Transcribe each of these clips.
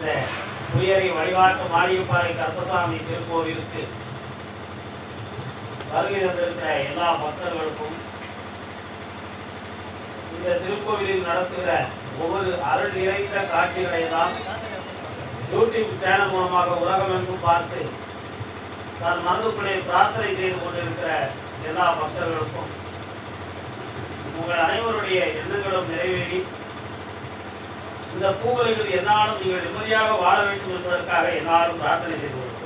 இந்த உயரி வழிபாட்டு மாரியப்பாறை கருப்பசாமி திருக்கோவிலுக்கு வருகை தந்திருக்கிற எல்லா பக்தர்களுக்கும் இந்த திருக்கோவிலில் நடத்துகிற ஒவ்வொரு அருள் நிறைந்த காட்சிகளை தான் யூடியூப் சேனல் மூலமாக உலகமெங்கும் பார்த்து தன் மனதுக்குள்ளே பிரார்த்தனை செய்து கொண்டிருக்கிற எல்லா பக்தர்களுக்கும் உங்கள் அனைவருடைய எண்ணங்களும் நிறைவேறி இந்த பூவலைகள் என்னாலும் நீங்கள் நிம்மதியாக வாழ வேண்டும் என்பதற்காக என்னாலும் பிரார்த்தனை செய்து கொள்கிறோம்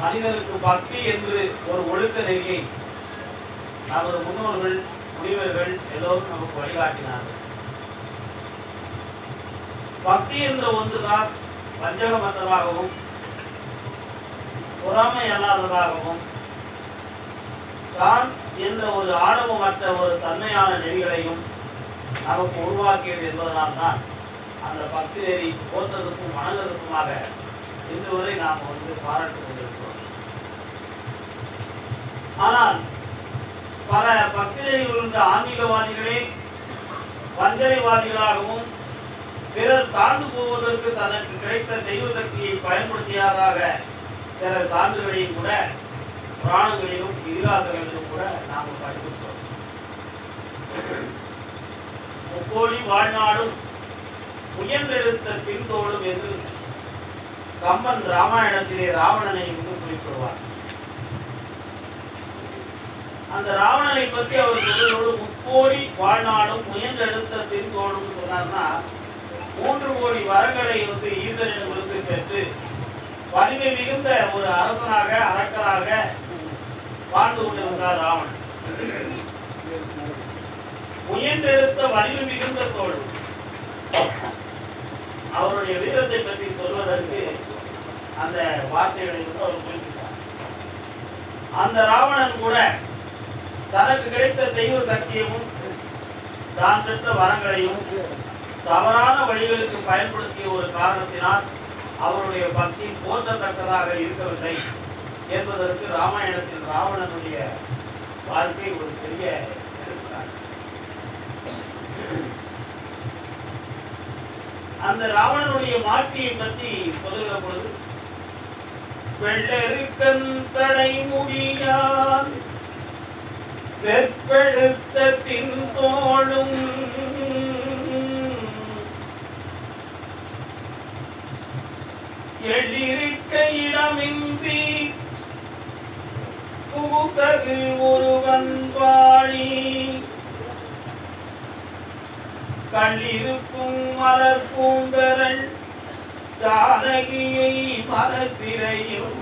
மனிதனுக்கு பக்தி என்று ஒரு ஒழுக்க நெறியை நமது முன்னோர்கள் முனிவர்கள் எல்லோரும் நமக்கு வழிகாட்டினார்கள். பக்தி என்ற ஒன்றுதான் வஞ்சகமற்றதாகவும் பொறாமை அல்லாததாகவும் தான் என்ற ஒரு ஆணவமற்ற ஒரு தன்மையான நெறிகளையும் நமக்கு உருவாக்கியது என்பதனால் தான் அந்த பக்தி நெறி போத்ததுக்கும் வணங்குறதுக்குமாக இன்று வரை நாம் வந்து பாராட்டு கொண்டிருக்கிறோம். ஆனால் பல பக்தி நெறியில் உள்ள ஆன்மீகவாதிகளே வஞ்சனைவாதிகளாகவும் பிறர் தாழ்ந்து போவதற்கு தனக்கு கிடைத்த தெய்வ சக்தியை பயன்படுத்தியதாக பிறர் தாழ்ந்துகளையும் கூட புராணங்களிலும் இதிகாசங்களிலும் கூட நாம் படித்திருக்கிறோம் முக்கோடி வாழ்நாடும் உயர்ந்தெழுத்த பின்தோடும் என்று கம்பன் ராமாயணத்திலே ராவணனை என்று குறிப்பிடுவார். அந்த ராவணனை பற்றி அவர் சொல்வதோடு முக்கோடி வாழ்நாடும் முயன்றெழுத்த பின்தோடும் சொன்னார்னா மூன்று கோடி வரங்களை வந்து ஈசனிடமிருந்து பெற்று வலிமை மிகுந்த ஒரு அரசனாக அரக்கனாக வாழ்ந்து கொண்டிருந்தார் ராவணன். முயன்றெடுத்த வலிமை மிகுந்த தோல். அவருடைய வீரத்தை பற்றி சொல்வதற்கு அந்த வார்த்தைகளை வந்து அவர் குறிப்பிட்டார் அந்த ராவணன் கூட தனக்கு கிடைத்த தெய்வ சக்தியமும் தான் பெற்ற வரங்களையும் தவறான வழிகளுக்கு பயன்படுத்திய ஒரு காரணத்தினால் அவருடைய பக்தி போற்றத்தக்கதாக இருக்கவில்லை. என்பதற்கு ராமாயணத்தில் ராவணனுடைய வாழ்க்கை ஒரு பெரிய அந்த ராவணனுடைய மாட்சியை பற்றி சொல்லுகிற பொழுது வெள்ளருக்கன் தடை முடியான் வெற்பெடுத்த தின் தோளும் எழிருக்க இடமின்றி புகுத்தகு முருகன் பாழி கண்ணிருக்கும் மலர் பூந்தரன் ஜானகியை மரத்திரையும்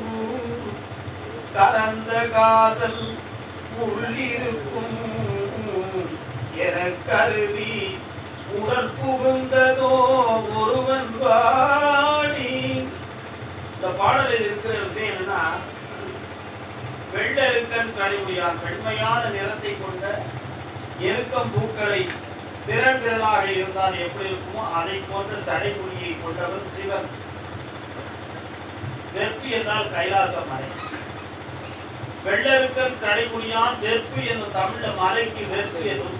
கலந்த காதல் உள்ளிருக்கும். என கருதி உடல் புகுந்ததோ ஒருவன் வாடி இந்த பாடலில் இருக்கிற விஷயம் என்னன்னா வெள்ளெருக்கன் கழிவுடையான் வெண்மையான நிறத்தை கொண்ட எருக்கம் பூக்களை திறன் திரளாக இருந்தால் எப்படி இருக்குமோ அதை போன்ற தடைமொழியை கொண்டவர் சிவன். வெற்பு என்றால் கைலாச மலை. வெள்ளெருக்கன் தடைமொழியான் வெற்பு என்னும் தமிழ் மலைக்கு வெற்பு என்னும்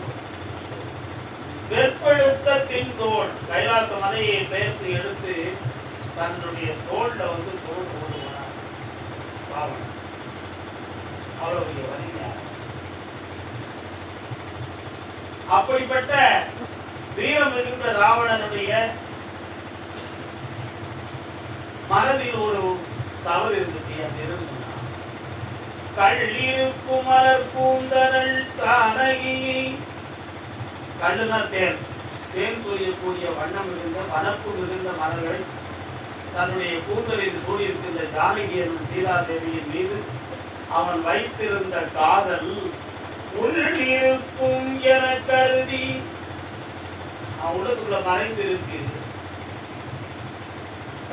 வெற்பெடுத்த தின் தோல் கைலாச மலையை பெயர்த்து எடுத்து தன்னுடைய தோல்ல வந்து தோல் போடுவார் பாவம் வலிமையாக அப்படிப்பட்ட வீரம் மிகுந்த ராவணனுடைய மனதில் ஒரு தவறு இருந்துச்சு அது இருந்துச்சுன்னா கள்ளிருப்பு மலர் பூந்தனள் தானகியை கள்ளுனா தேன். தேன் புரியக்கூடிய வண்ணம் மிகுந்த வனப்பு மிகுந்த மலர்கள் தன்னுடைய கூந்தலில் சூடியிருக்கின்ற ஜானகி என்னும் சீதாதேவியின் மீது அவன் வைத்திருந்த காதல் உள்ளிருக்கும் என கருதி. அவன் உள்ளத்துக்குள்ள மறைந்திருக்கு.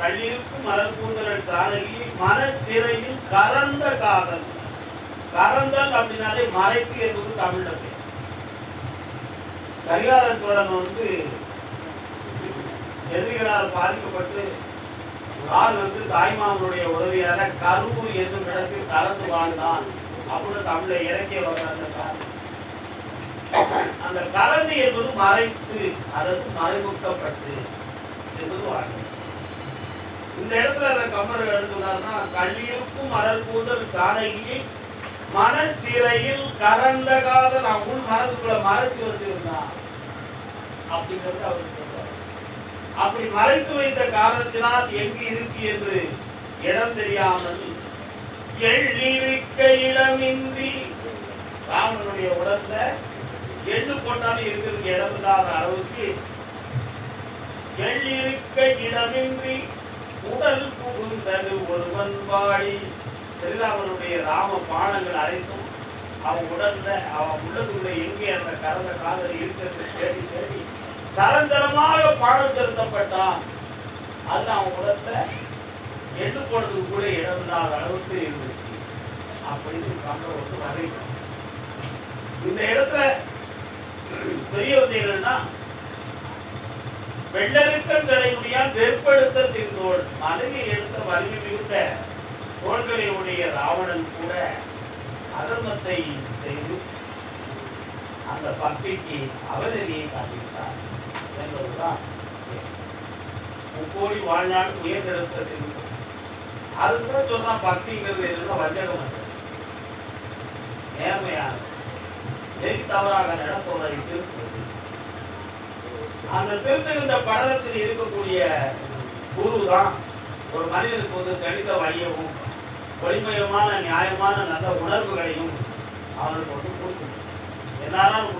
கள்ளிருக்கும் மலர் கூந்தல் ஜானகி மனத்திரையில் கறந்த காதல். கறந்தல் அப்படின்னாலே மறைப்பு என்பது தமிழ்ல பேர். கரிகால சோழன் வந்து எதிரிகளால் பாதிக்கப்பட்டு கால் வந்து தாய்மாமனுடைய உதவியால கருவு என்னும் இடத்தில் கலந்து வாழ்ந்தான். அப்படின்னு தமிழை இலக்கிய வர்ற அந்த அந்த கலந்து என்பது மறைத்து அதற்கு மறைமுக்கப்பட்டு என்பது வாழ்க்கை. இந்த இடத்துல அந்த கம்மர் எழுதுனார்னா கல்லிருக்கும் மலர் கூந்தல் காணகி மனச்சிறையில் கலந்த காதல் அவன் மனதுக்குள்ள மறைச்சு வச்சிருந்தான். அப்படிங்கிறது அவருக்கு அப்படி மறைத்து வைத்த காரணத்தினால் எங்கு இருக்கு என்று இடம் தெரியாமல் எள்ளிவிக்க இடமின்றி ராமனுடைய உடல்ல எள்ளு போட்டாலும் இருக்கிறதுக்கு இடம் இல்லாத அளவுக்கு எள்ளிருக்க இடமின்றி உடல் புகுந்தது ஒருவன் வாழி ஸ்ரீராமனுடைய ராம பானங்கள் அனைத்தும் அவன் உடல்ல அவன் உள்ளதுள்ள எங்கே அந்த கறந்த காதல் இருக்கிறது தேடி தேடி சரந்தரமாக பாடம் செலுத்தப்பட்டான். அது அவன் உலகத்தை எட்டு போனது கூட இடம் இல்லாத அளவுக்கு இருந்துச்சு. அப்படின்னு கம்பர் வந்து வரைக்கும் இந்த இடத்துல பெரிய வந்தீங்கன்னா வெள்ளருக்கம் தலைமுடியால் வெற்படுத்த தின்றோள் மனைவி எடுத்த வலிமை மிகுந்த தோள்களையுடைய ராவணன் கூட அதர்மத்தை செய்து அந்த பக்திக்கு அவதரியை காட்டிவிட்டார் முக்கோடி வாழ்நாள் உயர்ந்தெடுத்த தின்று அது கூட சொன்னா பக்திங்கிறது என்னன்னா வஞ்சகம் அல்ல. நேர்மையானது நெறி தவறாக நடப்பவரை திருப்பது அந்த திருத்துகின்ற படலத்தில் இருக்கக்கூடிய குரு தான் ஒரு மனிதனுக்கு வந்து கணித வழியவும் வலிமயமான நியாயமான நல்ல உணர்வுகளையும் அவனுக்கு வந்து கொடுக்கும். என்னாலும்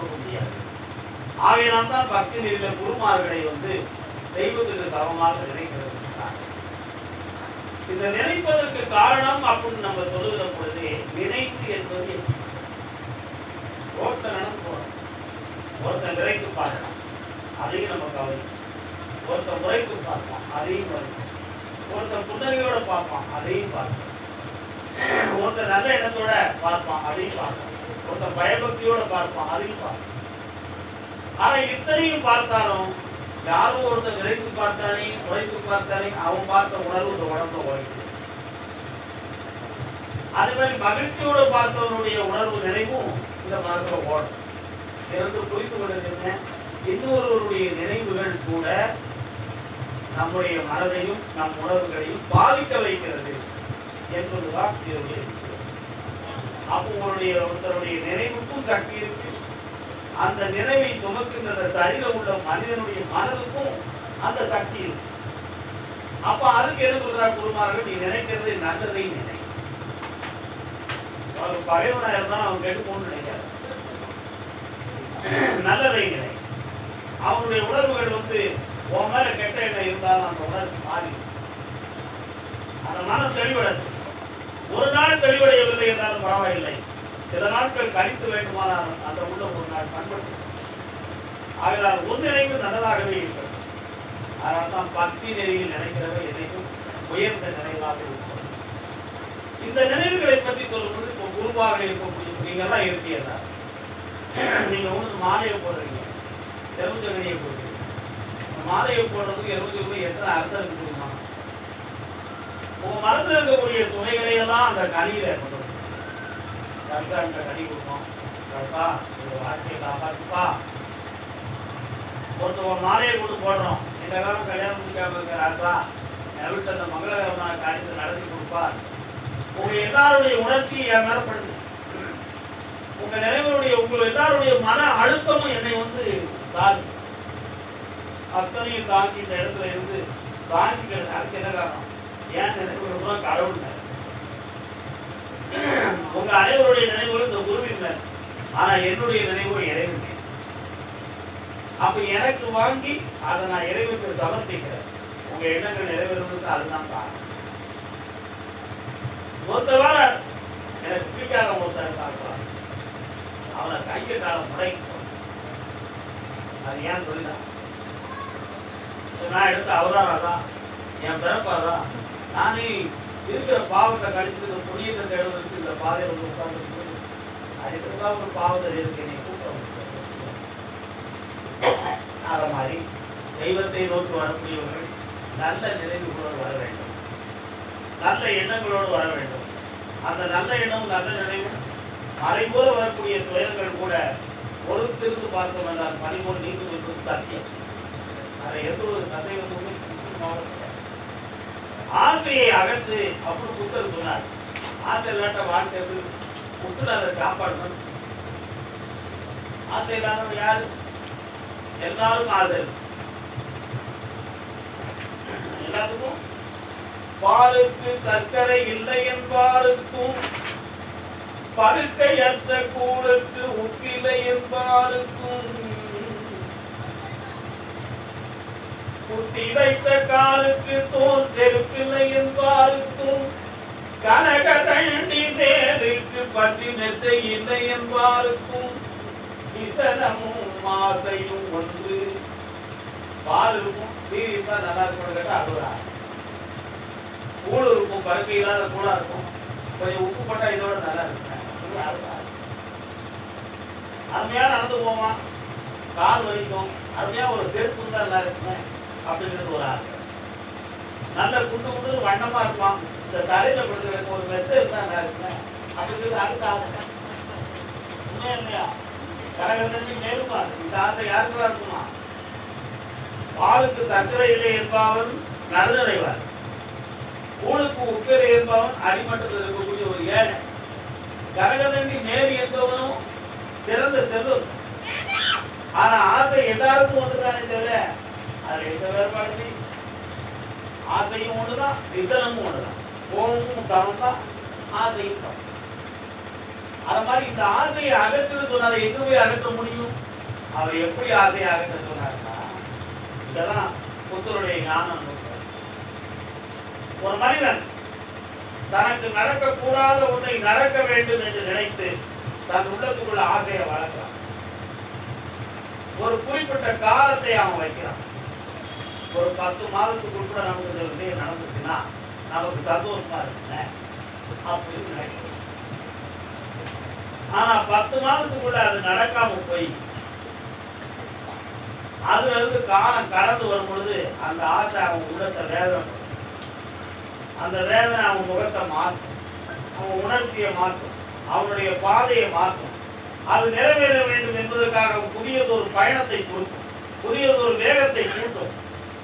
ஆகையினால் தான் பக்தி நெறியில குருமார்களை வந்து தெய்வத்துக்கு சமமாக நினைக்கிறது இந்த நினைப்பதற்கு காரணம் அப்படின்னு நம்ம சொல்லுகிற பொழுது நினைப்பு என்பது ஒருத்தன் நினைப்பு போறோம் ஒருத்தன் பார்க்கலாம் அதையும் நம்ம கவனிக்கணும். ஒருத்தன் முறைக்கு பார்ப்பான். அதையும் கவனிக்கணும். ஒருத்தன் புன்னகையோட பார்ப்பான். அதையும் பார்ப்பான் ஒருத்தன் நல்ல எண்ணத்தோட பார்ப்பான். அதையும் பார்ப்பான் ஒருத்தன் பயபக்தியோட பார்ப்பான். அதையும் பார்ப்பான் ஆனா இத்தனையும் பார்த்தாலும் யாரோ ஒருத்தர் விரைத்து பார்த்தானே உழைத்து பார்த்தானே அவன் பார்த்த உணர்வு இந்த உடம்புல உழைக்கும் அதே மாதிரி மகிழ்ச்சியோட பார்த்தவனுடைய உணர்வு நினைவும் இந்த மனசுல ஓடும். இருந்து குறித்து கொண்டது இன்னொருவருடைய நினைவுகள் கூட நம்முடைய மனதையும் நம் உணர்வுகளையும் பாதிக்க வைக்கிறது என்பதுதான் இதனுடைய அப்போ உங்களுடைய ஒருத்தருடைய நினைவுக்கும் சக்தி இருக்கு அந்த நினைவை சுமக்கின்ற அந்த சரீரம் உள்ள மனிதனுடைய மனதுக்கும் அந்த சக்தி இருக்கு. அப்ப அதுக்கு என்ன சொல்றார் குருமார்கள்? நீ நினைக்கிறது நல்லதை நினை. அவர் பகைவனா இருந்தா அவன் கெட்டு போன்னு நினைக்காது. நல்லதை நினை. அவனுடைய உணர்வுகள் வந்து உன் மேல கெட்ட எண்ணம் இருந்தாலும் அந்த உணர்வு மாறி அந்த மனம் தெளிவடைது ஒரு நாள் தெளிவடையவில்லை என்றாலும் பரவாயில்லை. சில நாட்கள் கழித்து வேண்டுமானால் அந்த உள்ள ஒரு நாள் பண்பட்டு ஆகினால் ஒன்றிணைவு நல்லதாகவே இருக்கிறது. அதனால் தான் பக்தி நெறியில் நினைக்கிறவை என்னைக்கும் உயர்ந்த நினைவாக இருக்கும் இந்த நினைவுகளை பற்றி சொல்லும்போது இப்போ குருவாக இருக்கக்கூடிய நீங்க எல்லாம் இருக்கீங்க நீங்க ஒன்று மாலையை போடுறீங்க. எருமஞ்சகனியை போடுறீங்க. இந்த மாலையை போடுறதுக்கு எருமஞ்சகனி எத்தனை அர்த்தம் இருக்கு தெரியுமா? உங்க மனதில் இருக்கக்கூடிய துணைகளை எல்லாம் அந்த கனியில இருக்கணும். வரணும். கரெக்டா இந்த கனி இந்த வாழ்க்கையை காப்பாத்துப்பா. ஒருத்தவங்க மாலையை கொண்டு போடுறோம். இந்த காலம் கல்யாணம் முடிக்காம இருக்கிற ஆத்தா என் அந்த மங்களகரமான காரியத்தை நடத்தி கொடுப்பார். உங்க எல்லாருடைய உணர்ச்சி என் மேல படுது. உங்க நினைவுடைய உங்க எல்லாருடைய மன அழுத்தமும் என்னை வந்து தாக்கு அத்தனையும் தாங்கி இந்த இடத்துல இருந்து தாங்கிக்கிறது அதுக்கு என்ன காரணம்? ஏன் நினைவு கடவுள் உங்க அனைவருடைய நினைவுகள் இந்த குருவின் மேல். ஆனா என்னுடைய நினைவு இறைவன் அப்ப எனக்கு வாங்கி அதை நான் இறைவனுக்கு சமர்ப்பிக்கிறேன். உங்க எண்ணங்கள் நிறைவேறுவதற்கு அதுதான் காரணம். ஒருத்தவர எனக்கு பிடிக்காத ஒருத்தர் பார்க்கலாம். அவனை கையை காலம் முறை அது ஏன் சொல்லிதான் நான் எடுத்த அவதாரம் என் பிறப்பாதான் நானே இருக்கிற பாவத்தை கழிச்சுட்டு புண்ணியத்தை தேடுவதற்கு இந்த பாதையில் வந்து உட்கார்ந்து அதுக்கு ஒரு பாவத்தை இருக்கு என்னை கூட்டம் அத மாதிரி தெய்வத்தை நோக்கி வரக்கூடியவர்கள் நல்ல நினைவுகளோடு வர வேண்டும். நல்ல எண்ணங்களோடு வர வேண்டும். அந்த நல்ல எண்ணம் நல்ல நினைவு மறைபோல வரக்கூடிய துயரங்கள் கூட பொறுத்திருந்து பார்த்தோம் என்றால் பணிபோல் நீங்கும் என்பது சத்தியம். அதை எந்த ஒரு சந்தேகமுமே ஆசையை அகற்று அப்படின்னு புத்தர் சொன்னார். ஆசை இல்லாட்ட வாழ்க்கை எப்படி? புத்தர் அதை காப்பாற்றணும் ஆசை இல்லாதவங்க யார் எல்லாரும் ஆறுதல் எல்லாருக்கும் பாலுக்கு சர்க்கரை இல்லை என்பாருக்கும் படுக்கையற்ற கூழுக்கு உப்பில்லை என்பாருக்கும் குட்டி வைத்த காலுக்கு தோல் செருப்பில்லை என்பாருக்கும் கனக தண்டி மேலுக்கு பற்றி நெத்தை இல்லை என்பாருக்கும் இசனமும் மாசையும் ஒன்று. பால் இருக்கும் தீரி நல்லா இருக்கும் கேட்டா அழுகுறா கூழ் இருக்கும் பருப்பு இல்லாத கூழா இருக்கும். கொஞ்சம் உப்பு போட்டா இதோட நல்லா இருக்கும். அருமையாக அருமையா நடந்து போவான் கால் வலிக்கும். அருமையாக ஒரு செருப்பு இருந்தா நல்லா இருக்குமே அப்படிங்கிறது ஒரு ஆசை. நல்ல குண்டு குண்டு வண்ணமா இருப்பான் இந்த தலையில படுக்கிறதுக்கு ஒரு மெத்த இருந்தா நல்லா இருக்குமே. அப்படிங்கிறது அடுத்த ஆசை உண்மையா இல்லையா? கரகரண்டி மேலுமா? இந்த ஆசை யாருக்குலாம் இருக்குமா? பாலுக்கு சர்க்கரை இல்லை என்பவன் நடுநிலைவார் ஊழுக்கு உப்பிலை என்பவன் அடிமட்டத்தில் இருக்கக்கூடிய ஒரு ஏழை. கரகதண்டி மேல் என்பவனும் சிறந்த செல்வம். ஆனா ஆசை எல்லாருக்கும் ஒன்றுதானே தவிர அதுல எந்த வேறுபாடுமே ஆசையும் ஒண்ணுதான் விசனமும் ஒண்ணுதான் கோபமும் சமம் தான் ஆசையும் அது மாதிரி இந்த ஆகையை அகற்றுன்னு சொன்னால எங்க போய் அகற்ற முடியும் அவர் எப்படி ஆசையை அகற்ற சொன்னாருன்னா இதெல்லாம் புத்தருடைய ஞானம் ஒரு மனிதன் தனக்கு நடக்கக்கூடாத ஒன்றை நடக்க வேண்டும் என்று நினைத்து தன் உள்ளத்துக்குள்ள ஆசையை வளர்க்கிறான் ஒரு குறிப்பிட்ட காலத்தை அவன் வைக்கிறான். ஒரு பத்து மாதத்துக்கு உட்பட நமக்கு இந்த விஷயம் நடந்துச்சுன்னா நமக்கு சந்தோஷமா இருக்குங்க அப்படின்னு நினைக்கிறோம். ஆனா பத்து மாதத்துக்குள்ள அது நடக்காம போய் அதுல இருந்து காலம் கடந்து வரும் பொழுது அந்த ஆற்றை அவன் உள்ளத்தை வேதனை அந்த வேதனை அவன் முகத்தை மாற்றும். அவன் உணர்ச்சியை மாற்றும். அவனுடைய பாதையை மாற்றும். அது நிறைவேற வேண்டும் என்பதற்காக புதியதொரு பயணத்தை கொடுக்கும். புதியதொரு வேகத்தை கூட்டும்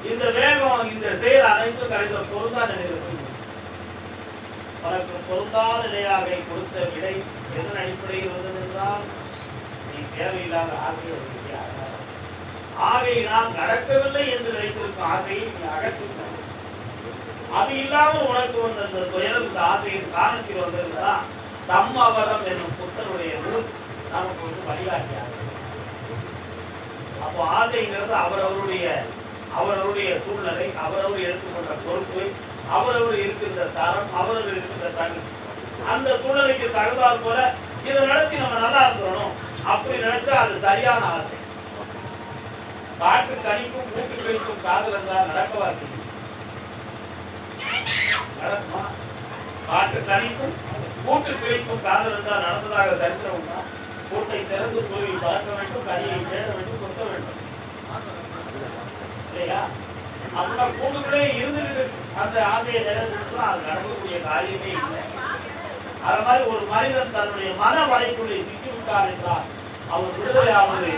இந்த வேகம் இந்த செயல் அனைத்தும் கிடைத்த பொருந்தாத நிலையில் உனக்கு பொருந்தாத நிலையாக கொடுத்த விடை எதன் அடிப்படையில் வந்தது என்றால் நீ தேவையில்லாத ஆசையை ஆகையினால் நடக்கவில்லை என்று நினைத்திருக்கும் ஆசையை நீ அகற்றிவிட்டாய். அது இல்லாமல் உனக்கு வந்த அந்த துயரம் இந்த ஆசையின் காரணத்தில் தம் அவரம் என்னும் புத்தனுடைய நூல் நமக்கு வந்து வழிகாட்டியாக அப்போ ஆசைங்கிறது அவரவருடைய அவரவருடைய சூழ்நிலை அவரவர் எடுத்துக்கொண்ட பொறுப்பு அவரவர் இருக்கின்ற தரம் அவரவர் இருக்கின்ற தகுதி அந்த சூழ்நிலைக்கு தகுந்தால் போல இதை நடத்தி நம்ம நல்லா இருக்கணும் அப்படி நினைச்சா அது சரியான ஆசை. காட்டு கணிக்கும் கூட்டு கழிக்கும் காதல் என்றால் நடக்கவா நடக்குமா? காட்டு கணிக்கும் கூட்டு கிழிக்கும் காதல் என்றால் நடந்ததாக சரித்திரம் கூட்டை திறந்து போய் பார்க்க வேண்டும் கனியை தேட வேண்டும் கொத்த வேண்டும். இல்லையா? அப்படின்னா கூண்டுக்குள்ளே இருந்துட்டு அந்த ஆசையை நிறைவேற்றா அது நடக்கக்கூடிய காரியமே இல்லை. அது மாதிரி ஒரு மனிதன் தன்னுடைய மன வலைக்குள்ளே சிக்கி விட்டார் என்றால் அவர் விடுதலை ஆவது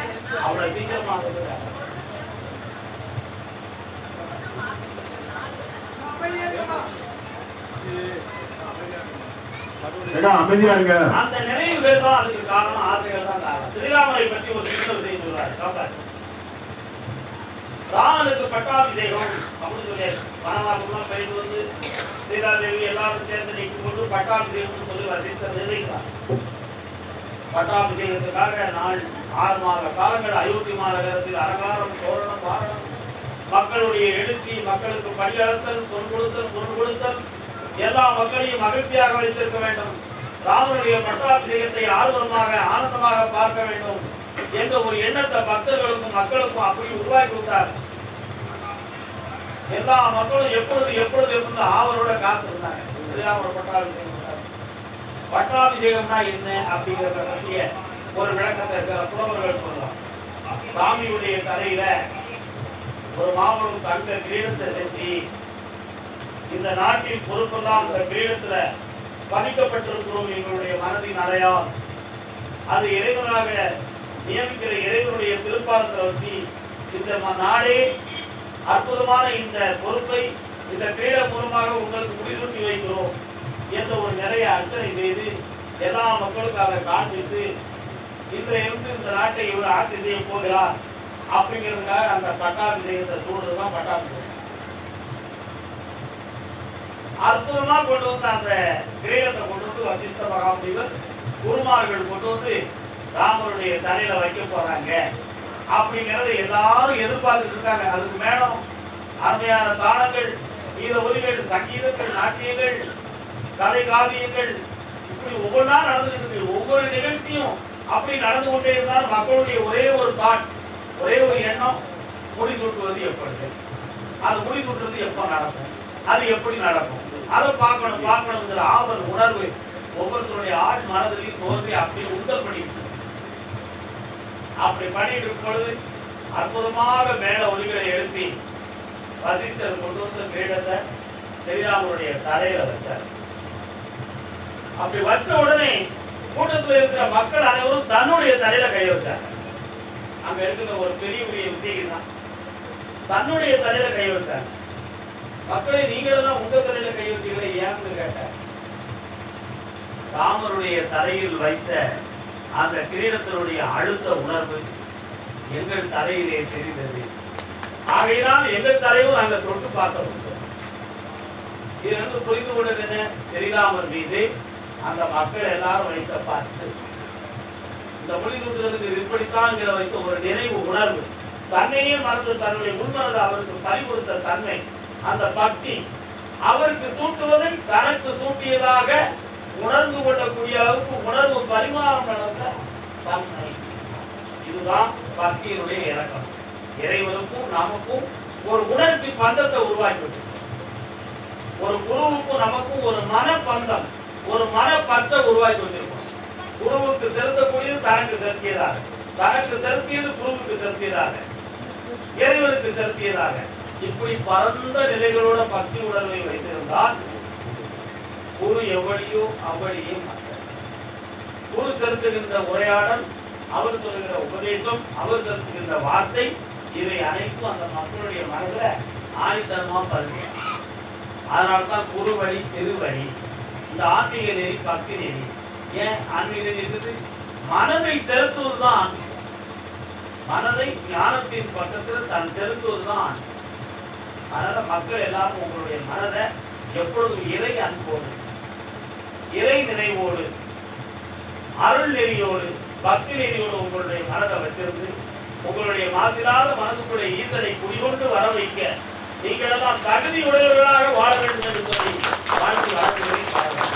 அவரை சீக்கிரமாக அமைதியா இருங்க. அந்த நினைவுகள் தான் அதுக்கு காரணம் ஆசைகள் தான் காரணம். ஸ்ரீராமரை பற்றி ஒரு சின்ன விஷயம் சொல்றாரு. ராமனுக்கு பட்டாபிஷேகம் அப்படின்னு சொல்லி வனவாசம்லாம் போயிட்டு வந்து சீதாதேவி எல்லாரும் சேர்ந்து நிற்கும் போது பட்டாபிஷேகம் சொல்லி வசித்த நிர்ணயிக்கிறார் பட்டாபிஷேகத்துக்காக நாள் ஆறு மாத காலங்கள் அயோத்தி மாநகரத்தில் அலங்காரம் தோரணம் பாரணம் மக்களுடைய எழுச்சி மக்களுக்கு பணியளத்தல் பொன் கொடுத்தல் பொன் கொடுத்தல் எல்லா மக்களையும் மகிழ்ச்சியாக வைத்திருக்க வேண்டும். ராமனுடைய பட்டாபிஷேகத்தை ஆர்வமாக ஆனந்தமாக பார்க்க வேண்டும். என்ற ஒரு எண்ணத்தை பக்தர்களுக்கும் மக்களுக்கும் அப்படி உருவாக்கி விட்டார் எல்லா மக்களும் எப்பொழுது எப்பொழுது எப்பொழுது ஆவலோட காத்திருந்தாங்க ஸ்ரீராமர் பட்டாபிஷேகம் பட்டாபிஷேகம்னா என்ன அப்படிங்கிறத பற்றிய ஒரு விளக்கத்தை இருக்கிற புலவர்கள் சொல்லலாம் சாமியுடைய தலையில ஒரு மாபெரும் தங்க கிரீடத்தை செஞ்சு இந்த நாட்டின் பொறுப்பெல்லாம் அந்த கிரீடத்துல பதிக்கப்பட்டிருக்கிறோம் எங்களுடைய மனதின் அடையாளம். அது இறைவனாக நியமிக்கிற இறைவனுடைய திருப்பாதத்தில் வச்சு இந்த நாடே அற்புதமான இந்த பொறுப்பை இந்த கிரீட மூலமாக உங்களுக்கு முடிசூட்டி வைக்கிறோம் என்ற ஒரு நிறைய அர்ச்சனை செய்து எல்லா மக்களுக்காக காண்பித்து இன்றையிலிருந்து இந்த நாட்டை இவர் ஆட்சி செய்ய போகிறார் அப்படிங்கிறதுக்காக அந்த பட்டாபிஷேகத்தை சூழல் தான் பட்டாபிஷேகம். அற்புதமா கொண்டு வந்து அந்த கிரீடத்தை கொண்டு வந்து வசிஷ்ட மகாமுனிவர் குருமார்கள் கொண்டு வந்து ராமருடைய தலையில வைக்க போறாங்க. அப்படிங்கறத எல்லாரும் எதிர்பார்த்துட்டு இருக்காங்க. அதுக்கு மேடம் அருமையான தாளங்கள் கீத ஒலிகள் சங்கீதங்கள் நாட்டியங்கள் கதை காவியங்கள் இப்படி ஒவ்வொன்றா நடந்துட்டு இருக்கு. ஒவ்வொரு நிகழ்ச்சியும் அப்படி நடந்து கொண்டே இருந்தால் மக்களுடைய ஒரே ஒரு தாட் ஒரே ஒரு எண்ணம் முடி சுட்டுவது எப்படி அது முடி சுட்டுறது எப்ப நடக்கும்? அது எப்படி நடக்கும்? அதை பார்க்கணும் பார்க்கணுங்கிற ஆவல் உணர்வு ஒவ்வொருத்தருடைய ஆள் மனதிலையும் தோன்றி அப்படி உந்தல் பண்ணிட்டு இருக்கு. அப்படி பண்ணிட்டு இருக்கும் பொழுது அற்புதமாக மேல ஒலிகளை எழுப்பி வசித்தர் கொண்டு வந்த பீடத்தை ஸ்ரீராமனுடைய தலையில வச்சார். அப்படி வச்ச உடனே கூட்டத்தில் இருக்கிற மக்கள் அனைவரும் தன்னுடைய தலையில கை வச்சாங்க அங்க இருக்கிற ஒரு பெரிய பெரிய விஷயம் தான் தன்னுடைய தலையில கை வச்சாங்க மக்களை நீங்களெல்லாம் உங்க தலையில கை வச்சீங்களே ஏன்னு கேட்டார். ராமருடைய தலையில் வைத்த அந்த கிரீடத்தினுடைய அழுத்த உணர்வு எங்கள் தலையிலே தெரிந்தது. ஆகையினால் எங்கள் தலையும் நாங்கள் தொட்டு பார்க்க முடியும் புரிந்து கொண்டது என்ன? தெரியாமல் மீது அந்த மக்கள் எல்லாரும் வைத்த பார்த்து இந்த மொழி இப்படித்தான் இது வைத்த ஒரு நினைவு உணர்வு தன்னையே மறந்து தன்னுடைய உண்மனது அவருக்கு பறிகொடுத்த தன்மை அந்த பக்தி அவருக்கு தூட்டுவதை தனக்கு தூட்டியதாக உணர்ந்து கொள்ளக்கூடிய அளவுக்கு உணர்வு பரிமாறம் நடந்த தன்மை இதுதான் பக்தியினுடைய இறக்கம். இறைவனுக்கும் நமக்கும் ஒரு உணர்ச்சி பந்தத்தை உருவாக்கி ஒரு குருவுக்கும் நமக்கும் ஒரு மன பந்தம் ஒரு மன பத்தை உருவாக்கி வச்சிருக்கோம். குருவுக்கு திருத்தக்கூடியது தனக்கு திருத்தியதாக தனக்கு திருத்தியது குருவுக்கு திருத்தியதாக இறைவனுக்கு திருத்தியதாக இப்படி பரந்த நிலைகளோட பக்தி உணர்வை வைத்திருந்தால் குரு எவ்வளியோ அவ்வளியும் குரு செலுத்துகின்ற உரையாடல் அவர் சொல்லுகிற உபதேசம் அவர் செலுத்துகின்ற வார்த்தை இவை அனைத்தும் அந்த மக்களுடைய மனதுல ஆணித்தனமா பதிவு அதனால்தான் குரு குருவழி திருவழி இந்த ஆன்மீக நெறி பக்தி நெறி. ஏன் ஆன்மீக நெறி இருக்குது? மனதை செலுத்துவதுதான் ஆன்மீகம். மனதை ஞானத்தின் பக்கத்தில் தன் செலுத்துவதுதான் ஆன்மீகம். அதனால மக்கள் எல்லாரும் உங்களுடைய மனதை எப்பொழுதும் இறை அனுப்புவது இறை நினைவோடு அருள் நெறியோடு பக்தி நெறியோடு உங்களுடைய மனதை வச்சிருந்து உங்களுடைய மாசிலாத மனதுக்குள்ளே ஈசனை குடிகொண்டு வர வைக்க நீங்களெல்லாம் தகுதி உடையவர்களாக வாழ வேண்டும் என்று சொல்லி வாழ்த்து வாழ்த்துகிறேன்